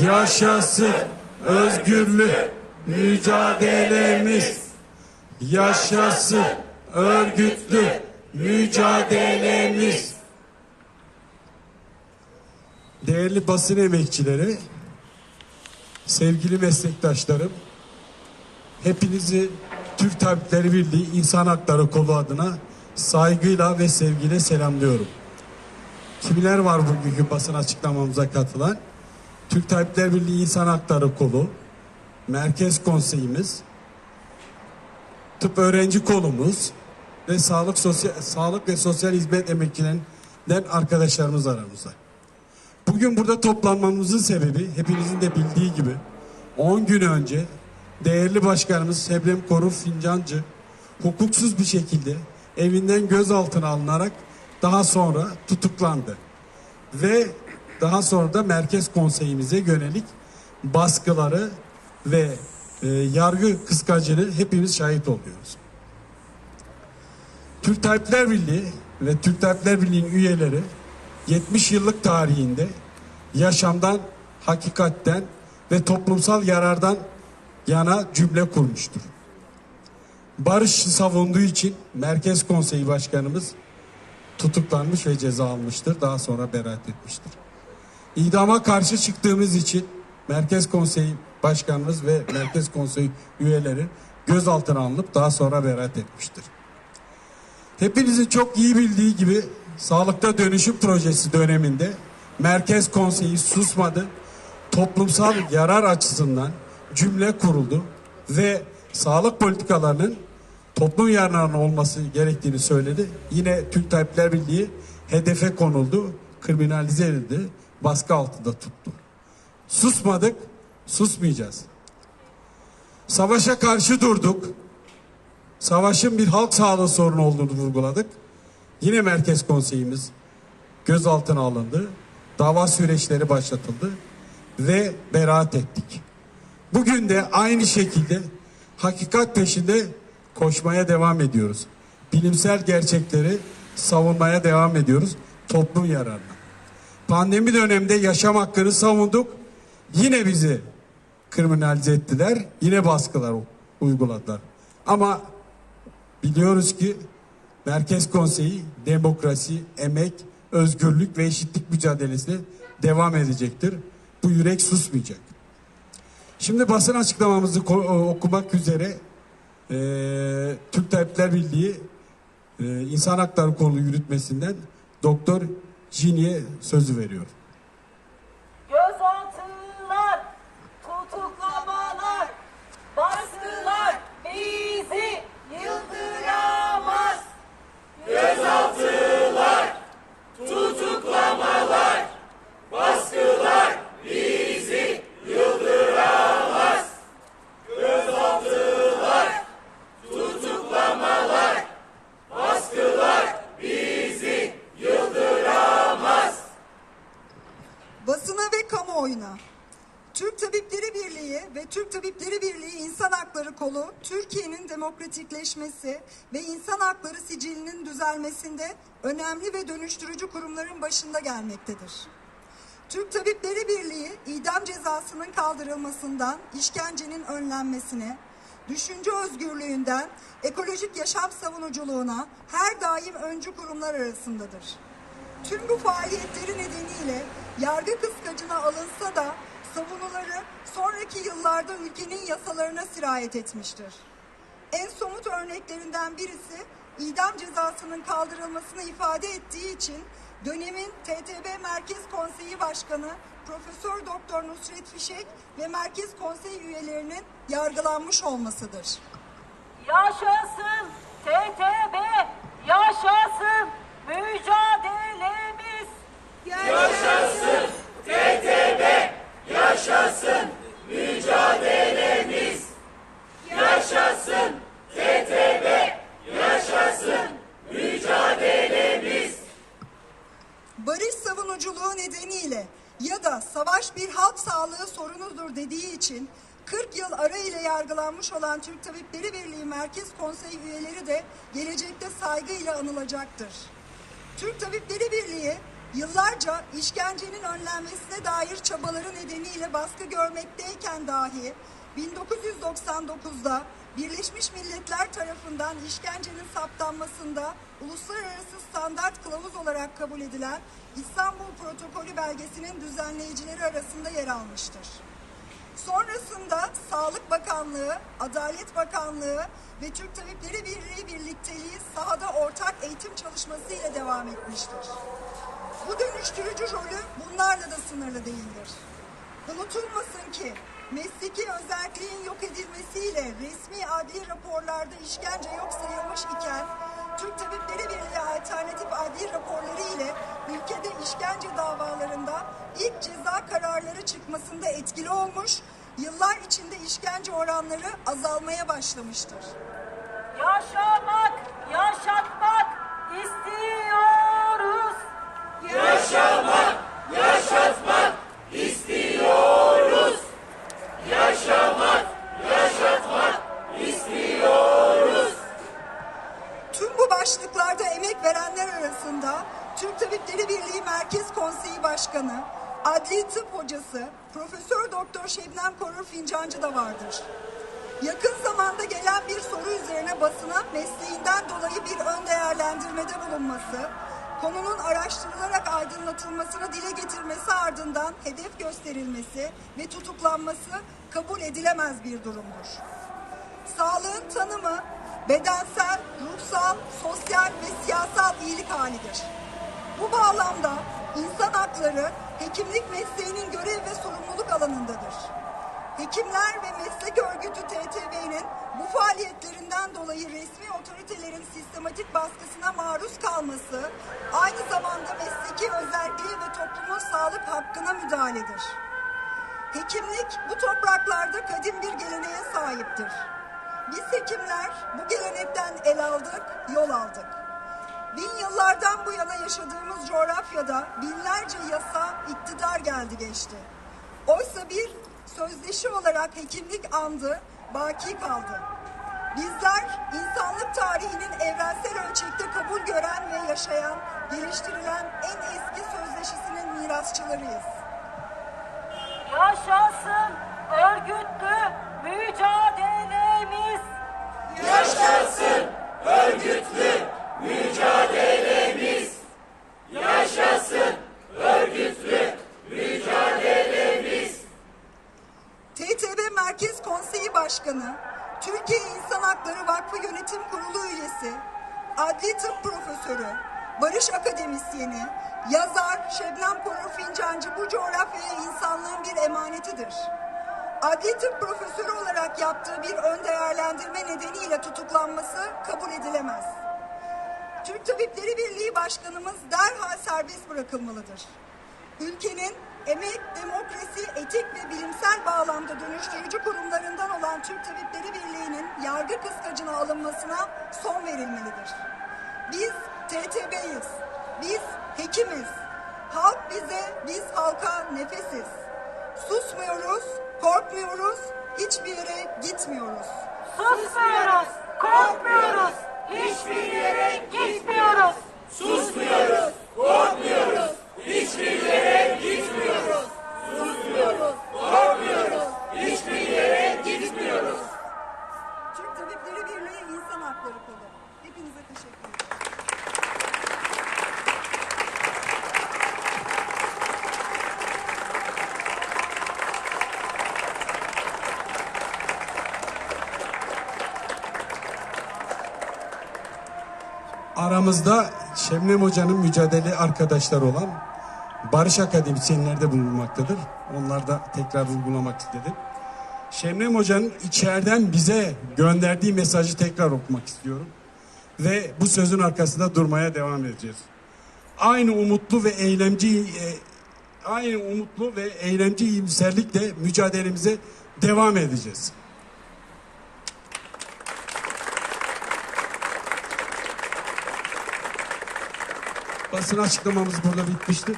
Yaşasın özgürlük mücadelemiz. Yaşasın örgütlü mücadelemiz. Değerli basın emekçileri, sevgili meslektaşlarım, hepinizi Türk Tabipleri Birliği İnsan Hakları Kolu adına saygıyla ve sevgiyle selamlıyorum. Kimler var bugünkü basın açıklamamıza katılan? Türk Tabipler Birliği İnsan Hakları Kolu, Merkez Konseyimiz, Tıp Öğrenci Kolumuz ve Sağlık Sosyal Sağlık ve Sosyal Hizmet Emekçilerinden arkadaşlarımız aramızda. Bugün burada toplanmamızın sebebi hepinizin de bildiği gibi 10 gün önce değerli başkanımız Sebrem Korur Fincancı hukuksuz bir şekilde evinden gözaltına alınarak daha sonra tutuklandı. Ve daha sonra da Merkez Konseyimize yönelik baskıları ve e, yargı kıskacını hepimiz şahit oluyoruz. Türk Tabipler Birliği ve Türk Tabipler Birliği'nin üyeleri 70 yıllık tarihinde yaşamdan, hakikatten ve toplumsal yarardan yana cümle kurmuştur. Barış savunduğu için Merkez Konseyi Başkanımız tutuklanmış ve ceza almıştır. Daha sonra beraat etmiştir. İdama karşı çıktığımız için Merkez Konseyi Başkanımız ve Merkez Konseyi üyeleri gözaltına alınıp daha sonra beraat etmiştir. Hepinizin çok iyi bildiği gibi Sağlıkta Dönüşüm Projesi döneminde Merkez Konseyi susmadı. Toplumsal yarar açısından cümle kuruldu ve sağlık politikalarının toplum yararına olması gerektiğini söyledi. Yine Türk Tabipler Birliği hedefe konuldu, kriminalize edildi, baskı altında tuttu. Susmadık, susmayacağız. Savaşa karşı durduk. Savaşın bir halk sağlığı sorunu olduğunu vurguladık. Yine Merkez Konseyimiz gözaltına alındı. Dava süreçleri başlatıldı ve beraat ettik. Bugün de aynı şekilde hakikat peşinde koşmaya devam ediyoruz. Bilimsel gerçekleri savunmaya devam ediyoruz toplum yararına. Pandemi döneminde yaşam hakkını savunduk. Yine bizi kriminalize ettiler. Yine baskılar uyguladılar. Ama biliyoruz ki Merkez Konseyi demokrasi, emek, özgürlük ve eşitlik mücadelesine devam edecektir. Bu yürek susmayacak. Şimdi basın açıklamamızı ko- okumak üzere eee Türk Tabipler Birliği eee, İnsan Hakları Kolu yürütmesinden Doktor Jini'ye sözü veriyorum. Gözaltılar, tutuklamalar, baskılar bizi yıldıramaz. Basına ve kamuoyuna. Türk Tabipleri Birliği ve Türk Tabipleri Birliği İnsan Hakları Kolu, Türkiye'nin demokratikleşmesi ve insan hakları sicilinin düzelmesinde önemli ve dönüştürücü kurumların başında gelmektedir. Türk Tabipleri Birliği, idam cezasının kaldırılmasından işkencenin önlenmesine, düşünce özgürlüğünden ekolojik yaşam savunuculuğuna her daim öncü kurumlar arasındadır. Tüm bu faaliyetleri nedeniyle yargı kıskacına alınsa da savunuları sonraki yıllarda ülkenin yasalarına sirayet etmiştir. En somut örneklerinden birisi idam cezasının kaldırılmasını ifade ettiği için dönemin TTB Merkez Konseyi Başkanı Profesör Doktor Nusret Fişek ve Merkez Konsey üyelerinin yargılanmış olmasıdır. Yaşasın TTB, yaşasın mücadelemiz. Barış savunuculuğu nedeniyle ya da savaş bir halk sağlığı sorunudur dediği için 40 yıl ara ile yargılanmış olan Türk Tabipleri Birliği Merkez Konsey üyeleri de gelecekte saygıyla anılacaktır. Türk Tabipleri Birliği Yıllarca işkencenin önlenmesine dair çabaları nedeniyle baskı görmekteyken dahi 1999'da Birleşmiş Milletler tarafından işkencenin saptanmasında uluslararası standart kılavuz olarak kabul edilen İstanbul Protokolü belgesinin düzenleyicileri arasında yer almıştır. Sonrasında Sağlık Bakanlığı, Adalet Bakanlığı ve Türk Tabipleri Birliği birlikteliği sahada ortak eğitim çalışması ile devam etmiştir. Bu dönüştürücü rolü bunlarla da sınırlı değildir. Unutulmasın ki mesleki özelliğin yok edilmesiyle resmi adli raporlarda işkence yok sayılmış iken Türk Tabipleri Birliği alternatif adli raporları ile ülkede işkence davalarında ilk ceza kararları çıkmasında etkili olmuş, yıllar içinde işkence oranları azalmaya başlamıştır. Yaşamak, yaşatmak istiyoruz. Tüm bu başlıklarda emek verenler arasında Türk Tabipleri Birliği Merkez Konseyi Başkanı, Adli Tıp Hocası, Profesör Doktor Şebnem Korur Fincancı da vardır. Yakın zamanda gelen bir soru üzerine basına mesleğinden dolayı bir ön değerlendirmede bulunması, konunun araştırılarak aydınlatılmasını dile getirmesi ardından hedef gösterilmesi ve tutuklanması kabul edilemez bir durumdur. Sağlığın tanımı bedensel, ruhsal, sosyal ve siyasal iyilik halidir. Bu bağlamda insan hakları hekimlik mesleğinin görev ve sorumluluk alanındadır. Hekimler ve Meslek Örgütü TTB'nin bu faaliyetlerinden dolayı resmi otoritelerin sistematik baskısına maruz kalması aynı zamanda mesleki özelliğe ve toplumun sağlık hakkına müdahaledir. Hekimlik bu topraklarda kadim bir geleneğe sahiptir. Biz hekimler bu gelenekten el aldık, yol aldık. Bin yıllardan bu yana yaşadığımız coğrafyada binlerce yasa, iktidar geldi geçti. Oysa bir sözleşi olarak hekimlik andı, baki kaldı. Bizler insanlık tarihinin evrensel ölçekte kabul gören ve yaşayan, geliştirilen en eski sözleşisinin mirasçılarıyız. Yaşasın örgütlü mücadelemiz. Tıp Profesörü, Barış Akademisyeni, yazar Şebnem Korur Fincancı bu coğrafyaya insanlığın bir emanetidir. Adli tıp profesörü olarak yaptığı bir ön değerlendirme nedeniyle tutuklanması kabul edilemez. Türk Tabipleri Birliği Başkanımız derhal serbest bırakılmalıdır. Ülkenin emek, demokrasi, etik ve bilimsel bağlamda dönüştürücü kurumlarından olan Türk Tabipleri Birliği'nin yargı kıskacına alınmasına son verilmelidir. Biz TTB'yiz, biz hekimiz, halk bize, biz halka nefesiz. Susmuyoruz, korkmuyoruz, hiçbir yere gitmiyoruz. Susmuyoruz, korkmuyoruz, hiçbir yere gitmiyoruz. Türk Aramızda Şebnem Hoca'nın mücadele arkadaşları olan Barış Akademisyenler de bulunmaktadır. Onlar da tekrar vurgulamak istedim. Şebnem Hoca'nın içeriden bize gönderdiği mesajı tekrar okumak istiyorum. Ve bu sözün arkasında durmaya devam edeceğiz. Aynı umutlu ve eylemci e, aynı umutlu ve eylemci iyimserlikle mücadelemize devam edeceğiz. Basın açıklamamız burada bitmiştir.